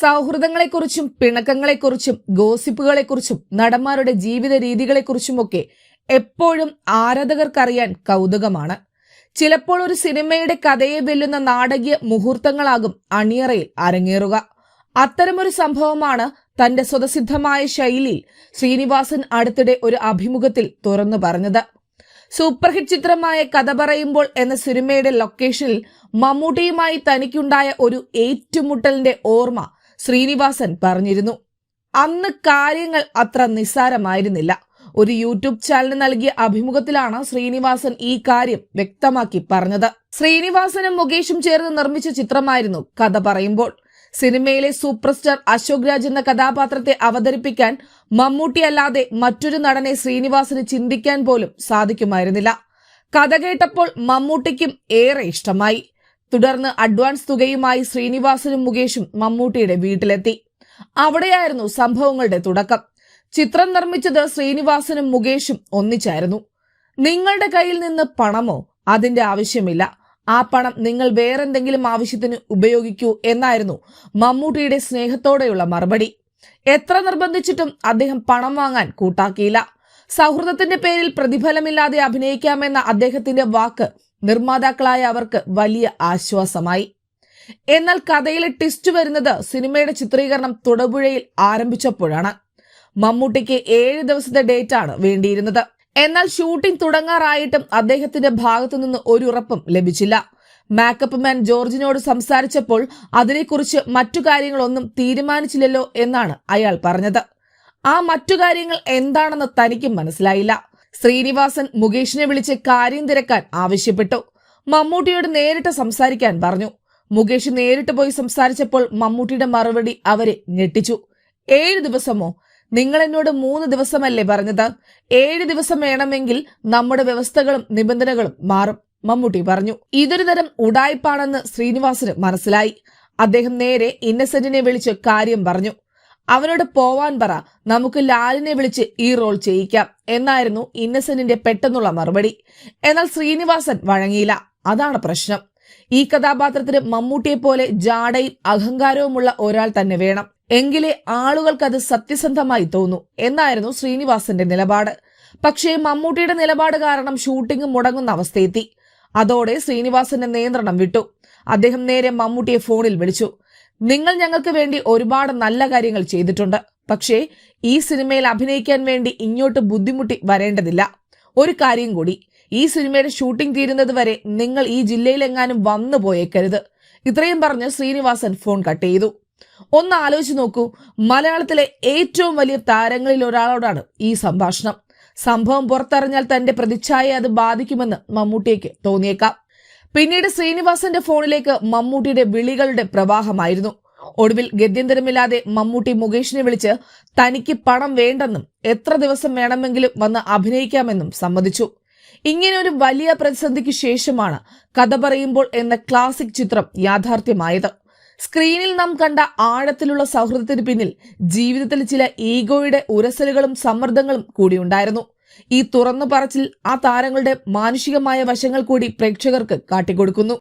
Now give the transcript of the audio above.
സൗഹൃദങ്ങളെക്കുറിച്ചും പിണക്കങ്ങളെക്കുറിച്ചും ഗോസിപ്പുകളെക്കുറിച്ചും നടന്മാരുടെ ജീവിത രീതികളെക്കുറിച്ചുമൊക്കെ എപ്പോഴും ആരാധകർക്കറിയാൻ കൗതുകമാണ്. ചിലപ്പോൾ ഒരു സിനിമയുടെ കഥയെ വെല്ലുന്ന നാടകീയ മുഹൂർത്തങ്ങളാകും അണിയറയിൽ അരങ്ങേറുക. അത്തരമൊരു സംഭവമാണ് തന്റെ സ്വതസിദ്ധമായ ശൈലിയിൽ ശ്രീനിവാസൻ അടുത്തിടെ ഒരു അഭിമുഖത്തിൽ തുറന്നു പറഞ്ഞത്. സൂപ്പർ ഹിറ്റ് ചിത്രമായ കഥ പറയുമ്പോൾ എന്ന സിനിമയുടെ ലൊക്കേഷനിൽ മമ്മൂട്ടിയുമായി തനിക്കുണ്ടായ ഒരു ഏറ്റുമുട്ടലിന്റെ ഓർമ്മ ശ്രീനിവാസൻ പറഞ്ഞിരുന്നു. അന്ന് കാര്യങ്ങൾ അത്ര നിസ്സാരമായിരുന്നില്ല. ഒരു യൂട്യൂബ് ചാനലിന് നൽകിയ അഭിമുഖത്തിലാണ് ശ്രീനിവാസൻ ഈ കാര്യം വ്യക്തമാക്കി പറഞ്ഞത്. ശ്രീനിവാസനും മുകേഷും ചേർന്ന് നിർമ്മിച്ച ചിത്രമായിരുന്നു കഥ പറയുമ്പോൾ. സിനിമയിലെ സൂപ്പർ സ്റ്റാർ അശോക് രാജ് എന്ന കഥാപാത്രത്തെ അവതരിപ്പിക്കാൻ മമ്മൂട്ടി അല്ലാതെ മറ്റൊരു നടനെ ശ്രീനിവാസന് ചിന്തിക്കാൻ പോലും സാധിക്കുമായിരുന്നില്ല. കഥ കേട്ടപ്പോൾ മമ്മൂട്ടിക്കും ഏറെ ഇഷ്ടമായി. തുടർന്ന് അഡ്വാൻസ് തുകയുമായി ശ്രീനിവാസനും മുകേഷും മമ്മൂട്ടിയുടെ വീട്ടിലെത്തി. അവിടെയായിരുന്നു സംഭവങ്ങളുടെ തുടക്കം. ചിത്രം നിർമ്മിച്ചത് ശ്രീനിവാസനും മുകേഷും ഒന്നിച്ചായിരുന്നു. നിങ്ങളുടെ കയ്യിൽ നിന്ന് പണമോ? അതിന്റെ ആവശ്യമില്ല. ആ പണം നിങ്ങൾ വേറെന്തെങ്കിലും ആവശ്യത്തിന് ഉപയോഗിക്കൂ എന്നായിരുന്നു മമ്മൂട്ടിയുടെ സ്നേഹത്തോടെയുള്ള മറുപടി. എത്ര നിർബന്ധിച്ചിട്ടും അദ്ദേഹം പണം വാങ്ങാൻ കൂട്ടാക്കിയില്ല. സൗഹൃദത്തിന്റെ പേരിൽ പ്രതിഫലമില്ലാതെ അഭിനയിക്കാമെന്ന അദ്ദേഹത്തിന്റെ വാക്ക് നിർമ്മാതാക്കളായ അവർക്ക് വലിയ ആശ്വാസമായി. എന്നാൽ കഥയിലെ ട്വിസ്റ്റ് വരുന്നത് സിനിമയുടെ ചിത്രീകരണം തൊടുപുഴയിൽ ആരംഭിച്ചപ്പോഴാണ്. മമ്മൂട്ടിക്ക് ഏഴ് ദിവസത്തെ ഡേറ്റ് ആണ് വേണ്ടിയിരുന്നത്. എന്നാൽ ഷൂട്ടിംഗ് തുടങ്ങാറായിട്ടും അദ്ദേഹത്തിന്റെ ഭാഗത്തുനിന്ന് ഒരു ഉറപ്പും ലഭിച്ചില്ല. മേക്കപ്പ് മാൻ ജോർജിനോട് സംസാരിച്ചപ്പോൾ അതിനെക്കുറിച്ച് മറ്റു കാര്യങ്ങളൊന്നും തീരുമാനിച്ചില്ലല്ലോ എന്നാണ് അയാൾ പറഞ്ഞത്. ആ മറ്റു കാര്യങ്ങൾ എന്താണെന്ന് തനിക്കും മനസ്സിലായില്ല. ശ്രീനിവാസൻ മുകേഷിനെ വിളിച്ച് കാര്യം തിരക്കാൻ ആവശ്യപ്പെട്ടു. മമ്മൂട്ടിയോട് നേരിട്ട് സംസാരിക്കാൻ പറഞ്ഞു. മുകേഷ് നേരിട്ട് പോയി സംസാരിച്ചപ്പോൾ മമ്മൂട്ടിയുടെ മറുപടി അവരെ ഞെട്ടിച്ചു. ഏഴ് ദിവസമോ? നിങ്ങൾ എന്നോട് മൂന്ന് ദിവസമല്ലേ പറഞ്ഞത്? ഏഴ് ദിവസം വേണമെങ്കിൽ നമ്മുടെ വ്യവസ്ഥകളും നിബന്ധനകളും മാറും മമ്മൂട്ടി പറഞ്ഞു. ഇതൊരു തരം ഉടായ്പാണെന്ന് ശ്രീനിവാസന് മനസ്സിലായി. അദ്ദേഹം നേരെ ഇന്നസെന്റിനെ വിളിച്ച് കാര്യം പറഞ്ഞു. അവനോട് പോവാൻ പറ. നമുക്ക് ലാലിനെ വിളിച്ച് ഈ റോൾ ചെയ്യിക്കാം. എന്നായിരുന്നു ഇന്നസെന്റിന്റെ പെട്ടെന്നുള്ള മറുപടി. എന്നാൽ ശ്രീനിവാസൻ വഴങ്ങിയില്ല. അതാണ് പ്രശ്നം. ഈ കഥാപാത്രത്തിന് മമ്മൂട്ടിയെ പോലെ ജാടയും അഹങ്കാരവുമുള്ള ഒരാൾ തന്നെ വേണം. എങ്കിലേ ആളുകൾക്ക് അത് സത്യസന്ധമായി തോന്നൂ എന്നായിരുന്നു ശ്രീനിവാസന്റെ നിലപാട്. പക്ഷേ മമ്മൂട്ടിയുടെ നിലപാട് കാരണം ഷൂട്ടിംഗ് മുടങ്ങുന്ന അവസ്ഥയെത്തി. അതോടെ ശ്രീനിവാസന്റെ നിയന്ത്രണം വിട്ടു. അദ്ദേഹം നേരെ മമ്മൂട്ടിയെ ഫോണിൽ വിളിച്ചു. നിങ്ങൾ ഞങ്ങൾക്ക് വേണ്ടി ഒരുപാട് നല്ല കാര്യങ്ങൾ ചെയ്തിട്ടുണ്ട്. പക്ഷേ ഈ സിനിമയിൽ അഭിനയിക്കാൻ വേണ്ടി ഇങ്ങോട്ട് ബുദ്ധിമുട്ടി വരേണ്ടതില്ല. ഒരു കാര്യം കൂടി ഈ സിനിമയുടെ ഷൂട്ടിംഗ് തീരുന്നത് വരെ നിങ്ങൾ ഈ ജില്ലയിലെങ്ങാനും വന്നു പോയേക്കരുത്. ഇത്രയും പറഞ്ഞ് ശ്രീനിവാസൻ ഫോൺ കട്ട് ചെയ്തു. ഒന്ന് ആലോചിച്ച് നോക്കൂ മലയാളത്തിലെ ഏറ്റവും വലിയ താരങ്ങളിൽ ഒരാളോടാണ് ഈ സംഭാഷണം. സംഭവം പുറത്തറിഞ്ഞാൽ തന്റെ പ്രതിച്ഛായ അത് ബാധിക്കുമെന്ന് മമ്മൂട്ടിയേക്ക് തോന്നിയേക്കാം. പിന്നീട് ശ്രീനിവാസന്റെ ഫോണിലേക്ക് മമ്മൂട്ടിയുടെ വിളികളുടെ പ്രവാഹമായിരുന്നു. ഒടുവിൽ ഗത്യന്തരമില്ലാതെ മമ്മൂട്ടി മുകേഷിനെ വിളിച്ച് തനിക്ക് പണം വേണ്ടെന്നും എത്ര ദിവസം വേണമെങ്കിലും വന്ന് അഭിനയിക്കാമെന്നും സമ്മതിച്ചു. ഇങ്ങനെ ഒരു വലിയ പ്രതിസന്ധിക്ക് ശേഷമാണ് കഥ പറയുമ്പോൾ എന്ന ക്ലാസിക് ചിത്രം യാഥാർത്ഥ്യമായത്. സ്ക്രീനിൽ നാം കണ്ട ആഴത്തിലുള്ള സൗഹൃദത്തിന് പിന്നിൽ ജീവിതത്തിൽ ചില ഈഗോയുടെ ഉരസലുകളും സമ്മർദ്ദങ്ങളും കൂടിയുണ്ടായിരുന്നു. ഈ തുറന്നു പറച്ചിൽ ആ താരങ്ങളുടെ മാനുഷികമായ വശങ്ങൾ കൂടി പ്രേക്ഷകർക്ക് കാട്ടിക്കൊടുക്കുന്നു.